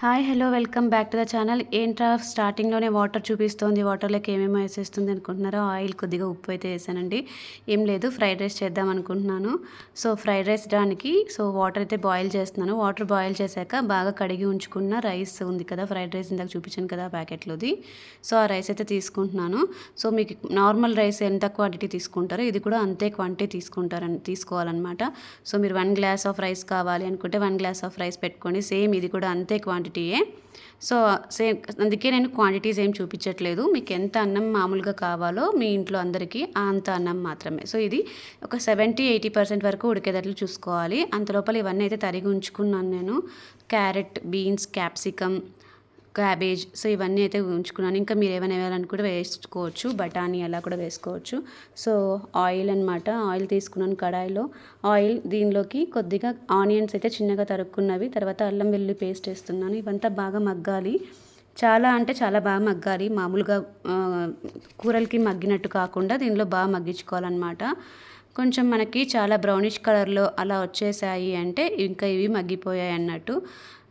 Hi hello welcome back to the channel. ఏంట్రా స్టార్టింగ్లోనే water చూపిస్తోంది. వాటర్లోకి ఏమేమో వేసేస్తుంది అనుకుంటున్నారో ఆయిల్ కొద్దిగా ఉప్పు అయితే వేసానండి. ఏం లేదు ఫ్రైడ్ రైస్ చేద్దాం అనుకుంటున్నాను. సో ఫ్రైడ్ రైస్ దానికి సో వాటర్ అయితే బాయిల్ చేస్తున్నాను. వాటర్ బాయిల్ చేశాక బాగా కడిగి ఉంచుకున్న రైస్ ఉంది కదా ఫ్రైడ్ రైస్ ఇందాక చూపించాను కదా ప్యాకెట్లోది. సో ఆ రైస్ అయితే తీసుకుంటున్నాను. సో మీకు నార్మల్ రైస్ ఎంత క్వాంటిటీ తీసుకుంటారో ఇది కూడా అంతే క్వాంటిటీ తీసుకుంటారని తీసుకోవాలన్నమాట. సో మీరు వన్ గ్లాస్ ఆఫ్ రైస్ కావాలి అనుకుంటే వన్ గ్లాస్ ఆఫ్ రైస్ పెట్టుకొని సేమ్ ఇది కూడా అంతే క్వాంటిటీయే సో సేమ్ అందుకే నేను క్వాంటిటీస్ ఏం చూపించట్లేదు. మీకు ఎంత అన్నం మామూలుగా కావాలో మీ ఇంట్లో అందరికీ అంత అన్నం మాత్రమే. సో ఇది ఒక సెవెంటీ ఎయిటీ పర్సెంట్ వరకు ఉడికేటట్లు చూసుకోవాలి. అంతలోపల ఇవన్నీ అయితే తరిగి ఉంచుకున్నాను నేను. Carrot beans capsicum cabbage so ఇవన్నీ అయితే ఉంచుకున్నాను. ఇంకా మీరు ఏమైనా వేయాలని కూడా వేసుకోవచ్చు బఠానీ అలా కూడా వేసుకోవచ్చు. సో ఆయిల్ అనమాట ఆయిల్ తీసుకున్నాను కడాయిలో. ఆయిల్ దీనిలోకి కొద్దిగా ఆనియన్స్ అయితే చిన్నగా తరుక్కున్నవి తర్వాత అల్లం వెల్లుల్లి పేస్ట్ వేస్తున్నాను. ఇవంతా బాగా మగ్గాలి. చాలా అంటే చాలా బాగా మగ్గాలి. మామూలుగా కూరలకి మగ్గినట్టు కాకుండా దీనిలో బాగా మగ్గించుకోవాలన్నమాట. కొంచెం మనకి చాలా బ్రౌనిష్ కలర్లో అలా వచ్చేసాయి అంటే ఇంకా ఇవి మగ్గిపోయాయి అన్నట్టు.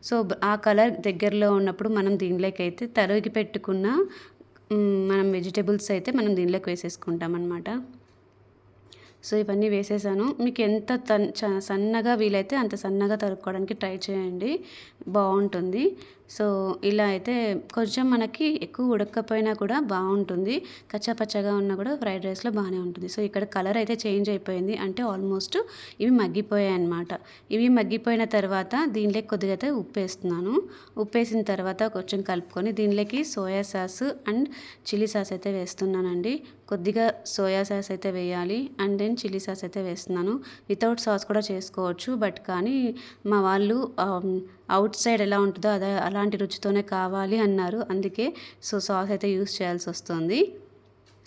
సో ఆ కలర్ దగ్గరలో ఉన్నప్పుడు మనం దీనిలోకి అయితే తరిగి పెట్టుకున్న మనం వెజిటేబుల్స్ అయితే మనం దీనిలోకి వేసేసుకుంటాం అనమాట సో ఇవన్నీ వేసేసాను. మీకు ఎంత తన్ సన్నగా వీలైతే అంత సన్నగా తరుక్కోవడానికి ట్రై చేయండి. బాగుంటుంది. సో ఇలా అయితే కొంచెం మనకి ఎక్కువ ఉడకపోయినా కూడా బాగుంటుంది. కచ్చాపచ్చగా ఉన్నా కూడా ఫ్రైడ్ రైస్లో బాగానే ఉంటుంది. సో ఇక్కడ కలర్ అయితే చేంజ్ అయిపోయింది. అంటే ఆల్మోస్ట్ ఇవి మగ్గిపోయాయి అనమాట ఇవి మగ్గిపోయిన తర్వాత దీనిలోకి కొద్దిగా అయితే ఉప్పు వేస్తున్నాను. ఉప్పు వేసిన తర్వాత కొంచెం కలుపుకొని దీనిలోకి soya sauce and chilli sauce అయితే వేస్తున్నానండి. కొద్దిగా సోయా సాస్ అయితే వేయాలి అండ్ దెన్ చిల్లీ సాస్ అయితే వేస్తున్నాను. వితౌట్ సాస్ కూడా చేసుకోవచ్చు. బట్ కానీ మా వాళ్ళు అవుట్ సైడ్ ఎలా ఉంటుందో అదే అలాంటి రుచితోనే కావాలి అన్నారు. అందుకే సో సాస్ అయితే యూస్ చేయాల్సి వస్తుంది.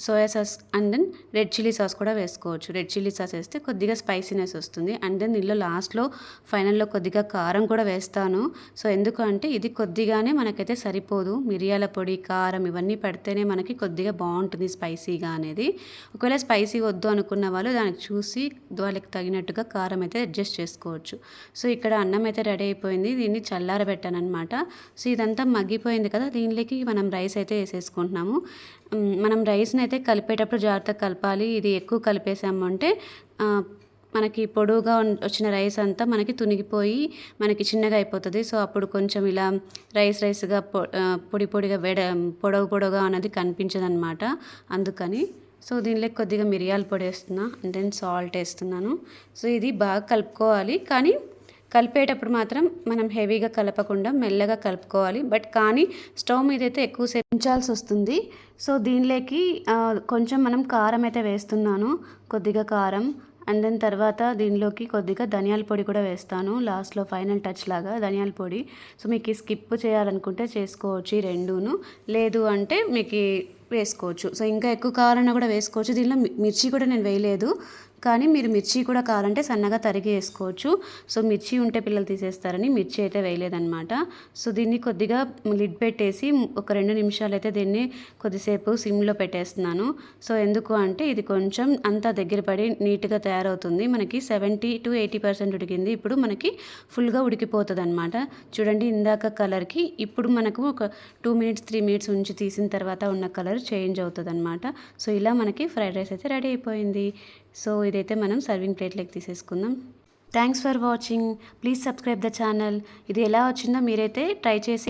Soya sauce and then red chilli sauce కూడా వేసుకోవచ్చు. రెడ్ చిల్లీ సాస్ వేస్తే కొద్దిగా స్పైసీనెస్ వస్తుంది. అండ్ దెన్ దీనిలో లాస్ట్లో ఫైనల్లో కొద్దిగా కారం కూడా వేస్తాను. సో ఎందుకు అంటే ఇది కొద్దిగానే మనకైతే సరిపోదు. మిరియాల పొడి కారం ఇవన్నీ పెడితేనే మనకి కొద్దిగా బాగుంటుంది స్పైసీగా అనేది. ఒకవేళ స్పైసీ వద్దు అనుకున్న వాళ్ళు దానికి చూసి వాళ్ళకి తగినట్టుగా కారం అయితే అడ్జస్ట్ చేసుకోవచ్చు. సో ఇక్కడ అన్నం అయితే రెడీ అయిపోయింది. దీన్ని చల్లారబెట్టాను అనమాట సో ఇదంతా మగ్గిపోయింది కదా దీనిలోకి మనం రైస్ అయితే వేసేసుకుంటున్నాము. మనం రైస్ని అయితే కలిపేటప్పుడు జాగ్రత్తగా కలపాలి. ఇది ఎక్కువ కలిపేసాము అంటే మనకి పొడవుగా వచ్చిన రైస్ అంతా మనకి తునిగిపోయి మనకి చిన్నగా అయిపోతుంది. సో అప్పుడు కొంచెం ఇలా రైస్ రైస్గా పొడి పొడిగా వెడ పొడవు పొడవుగా అనేది కనిపించదనమాట అందుకని. సో దీనిలో కొద్దిగా మిరియాల పొడి వేస్తున్నా అండ్ దెన్ సాల్ట్ వేస్తున్నాను. సో ఇది బాగా కలుపుకోవాలి. కానీ కలిపేటప్పుడు మాత్రం మనం హెవీగా కలపకుండా మెల్లగా కలుపుకోవాలి. బట్ కానీ స్టవ్ మీద అయితే ఎక్కువసేపు ఉంచాల్సి వస్తుంది. సో దీనిలోకి కొంచెం మనం కారం అయితే వేస్తున్నాను. కొద్దిగా కారం. అండ్ దెన్ తర్వాత దీనిలోకి కొద్దిగా ధనియాల పొడి కూడా వేస్తాను. లాస్ట్లో ఫైనల్ టచ్ లాగా ధనియాల పొడి. సో మీకు స్కిప్ చేయాలనుకుంటే చేసుకోవచ్చు ఈ రెండును. లేదు అంటే మీకు వేసుకోవచ్చు. సో ఇంకా ఎక్కువ కావాలన్నా కూడా వేసుకోవచ్చు. దీనిలో మిర్చి కూడా నేను వేయలేదు. కానీ మీరు మిర్చి కూడా కావాలంటే సన్నగా తరిగి వేసుకోవచ్చు. సో మిర్చి ఉంటే పిల్లలు తీసేస్తారని మిర్చి అయితే వేయలేదన్నమాట. సో దీన్ని కొద్దిగా లిడ్ పెట్టేసి ఒక రెండు నిమిషాలు అయితే దీన్ని కొద్దిసేపు సిమ్లో పెట్టేస్తున్నాను. సో ఎందుకు అంటే ఇది కొంచెం అంతా దగ్గర పడి నీట్గా తయారవుతుంది. మనకి సెవెంటీ టు ఎయిటీ పర్సెంట్ ఉడికింది. ఇప్పుడు మనకి ఫుల్గా ఉడికిపోతుంది అనమాట చూడండి ఇందాక కలర్కి ఇప్పుడు మనకు ఒక టూ మినిట్స్ త్రీ మినిట్స్ ఉంచి తీసిన తర్వాత ఉన్న కలర్ కలర్ చేంజ్ అవుతుంది అనమాట సో ఇలా మనకి ఫ్రైడ్ రైస్ అయితే రెడీ అయిపోయింది. సో ఇదైతే మనం సర్వింగ్ ప్లేట్లోకి తీసేసుకుందాం. Thanks for watching. Please subscribe the channel. ఇది ఎలా వచ్చిందో మీరైతే ట్రై చేసి